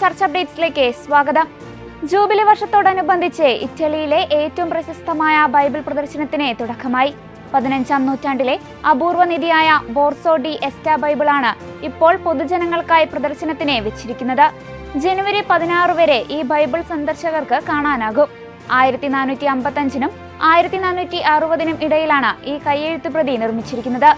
ചർച്ച അപ്ഡേറ്റ്സിലേക്ക് സ്വാഗതം. ജൂബിലി വർഷത്തോടനുബന്ധിച്ച് ഇറ്റലിയിലെ ഏറ്റവും പ്രശസ്തമായ ബൈബിൾ പ്രദർശനത്തിന് തുടക്കമായി. പതിനഞ്ചാം നൂറ്റാണ്ടിലെ അപൂർവ നിധിയായ ബോർസോ ഡി എസ്റ്റ ബൈബിളാണ് ഇപ്പോൾ പൊതുജനങ്ങൾക്കായി പ്രദർശനത്തിന് വെച്ചിരിക്കുന്നത്. ജനുവരി പതിനാറ് വരെ ഈ ബൈബിൾ സന്ദർശകർക്ക് കാണാനാകും. ആയിരത്തി നാനൂറ്റി അമ്പത്തഞ്ചിനും ആയിരത്തി നാനൂറ്റി അറുപതിനും ഇടയിലാണ് ഈ കയ്യെഴുത്ത് പ്രതി നിർമ്മിച്ചിരിക്കുന്നത്.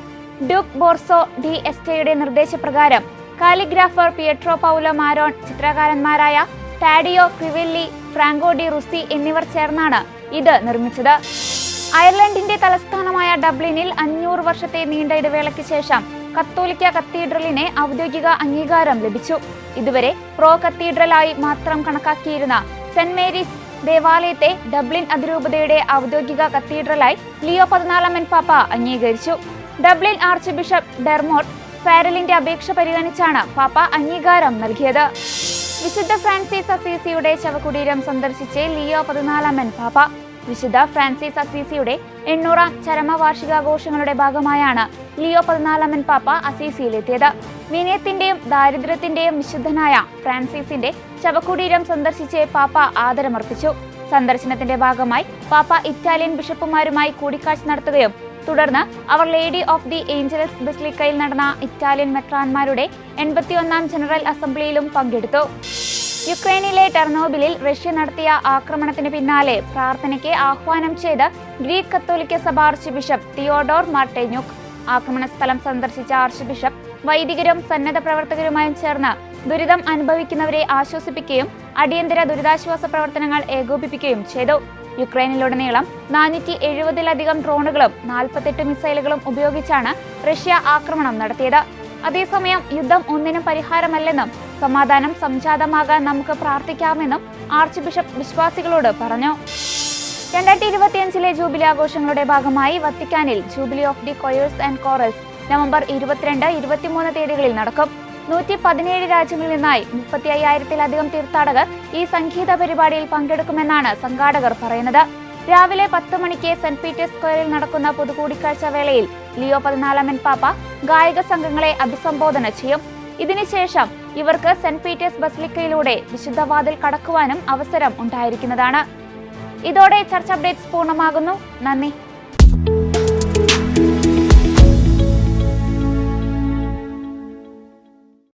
ഡ്യൂക്ക് ബോർസോ ഡി എസ്റ്റയുടെ നിർദ്ദേശപ്രകാരം calligrapher Pietro Paolo Marone ചിത്രകാരന്മാരായ Taddeo Crivelli Franco de Russi എന്നിവർ ചേർന്നാണ് ഇത് നിർമ്മിച്ചത്. അയർലൻഡിന്റെ തലസ്ഥാനമായ ഡബ്ലിനിൽ അഞ്ഞൂറ് വർഷത്തെ നീണ്ട ഇടവേളയ്ക്ക് ശേഷം കത്തോലിക്ക കത്തീഡ്രലിന് ഔദ്യോഗിക അംഗീകാരം ലഭിച്ചു. ഇതുവരെ പ്രോ കത്തീഡ്രലായി മാത്രം കണക്കാക്കിയിരുന്ന സെന്റ് മേരീസ് ദേവാലയത്തെ ഡബ്ലിൻ അതിരൂപതയുടെ ഔദ്യോഗിക കത്തീഡ്രലായി ലിയോ പതിനാലാമൻ പാപ്പ അംഗീകരിച്ചു. ഡബ്ലിൻ ആർച്ച് ബിഷപ്പ് ഡെർമോട്ട് ഫാരലിന്റെ അപേക്ഷ പരിഗണിച്ചാണ് പാപ്പ അംഗീകാരം നൽകിയത്. വിശുദ്ധ ഫ്രാൻസിസ് അസീസിയുടെ ശവകുടീരം സന്ദർശിച്ച് ലിയോ പതിനാലാമൻ പാപ്പ. വിശുദ്ധ ഫ്രാൻസിസ് അസീസിയുടെ എണ്ണൂറാം ചരമവാർഷികാഘോഷങ്ങളുടെ ഭാഗമായാണ് ലിയോ പതിനാലാമൻ പാപ്പ അസീസിയിലെത്തിയത്. വിനയത്തിന്റെയും ദാരിദ്ര്യത്തിന്റെയും വിശുദ്ധനായ ഫ്രാൻസിസിന്റെ ശവകുടീരം സന്ദർശിച്ച് പാപ്പ ആദരമർപ്പിച്ചു. സന്ദർശനത്തിന്റെ ഭാഗമായി പാപ്പ ഇറ്റാലിയൻ ബിഷപ്പുമാരുമായി കൂടിക്കാഴ്ച നടത്തുകയും തുടർന്ന് അവർ ലേഡി ഓഫ് ദി ഏഞ്ചലസ് ബസ്ലിക്കയിൽ നടന്ന ഇറ്റാലിയൻ മെട്രാൻമാരുടെ എൺപത്തിയൊന്നാം ജനറൽ അസംബ്ലിയിലും പങ്കെടുത്തു. യുക്രൈനിലെ ടെർണോബിലിൽ റഷ്യ നടത്തിയ ആക്രമണത്തിന് പിന്നാലെ പ്രാർത്ഥനയ്ക്ക് ആഹ്വാനം ചെയ്ത് ഗ്രീക്ക് കത്തോലിക്ക സഭ ആർച്ച് ബിഷപ്പ് തിയോഡോർ മാർട്ടേഞ്ഞുക് ആക്രമണ സ്ഥലം സന്ദർശിച്ച ആർച്ച് ബിഷപ്പ് വൈദികരും സന്നദ്ധ പ്രവർത്തകരുമായും ചേർന്ന് ദുരിതം അനുഭവിക്കുന്നവരെ ആശ്വസിപ്പിക്കുകയും അടിയന്തര ദുരിതാശ്വാസ പ്രവർത്തനങ്ങൾ ഏകോപിപ്പിക്കുകയും ചെയ്തു. യുക്രൈനിലുടനീളം നാനൂറ്റി എഴുപതിലധികം ഡ്രോണുകളും നാൽപ്പത്തെട്ട് മിസൈലുകളും ഉപയോഗിച്ചാണ് റഷ്യ ആക്രമണം നടത്തിയത്. അതേസമയം യുദ്ധം ഒന്നിനും പരിഹാരമല്ലെന്നും സമാധാനം സംജാതമാകാൻ നമുക്ക് പ്രാർത്ഥിക്കാമെന്നും ആർച്ച് ബിഷപ്പ് വിശ്വാസികളോട് പറഞ്ഞു. രണ്ടായിരത്തി ഇരുപത്തിയഞ്ചിലെ ജൂബിലി ആഘോഷങ്ങളുടെ ഭാഗമായി വത്തിക്കാനിൽ jubilee of the choirs and chorales November ഇരുപത്തിരണ്ട് ഇരുപത്തിമൂന്ന് തീയതികളിൽ നടക്കും. നൂറ്റി പതിനേഴ് രാജ്യങ്ങളിൽ നിന്നായി മുപ്പത്തി അയ്യായിരത്തിലധികം തീർത്ഥാടകർ ഈ സംഗീത പരിപാടിയിൽ പങ്കെടുക്കുമെന്നാണ് സംഘാടകർ പറയുന്നത്. രാവിലെ പത്ത് മണിക്ക് സെന്റ് പീറ്റേഴ്സ് സ്ക്വയറിൽ നടക്കുന്ന പൊതുകൂടിക്കാഴ്ച വേളയിൽ ലിയോ പതിനാലാമൻ പാപ്പ ഗായക സംഘങ്ങളെ അഭിസംബോധന ചെയ്യും. ഇതിനുശേഷം ഇവർക്ക് സെന്റ് പീറ്റേഴ്സ് ബസലിക്കയിലൂടെ വിശുദ്ധവാതിൽ കടക്കുവാനും അവസരം ഉണ്ടായിരിക്കുന്നതാണ്. ഇതോടെ ചർച്ച അപ്ഡേറ്റ്സ് പൂർണമാകുന്നു. നന്ദി.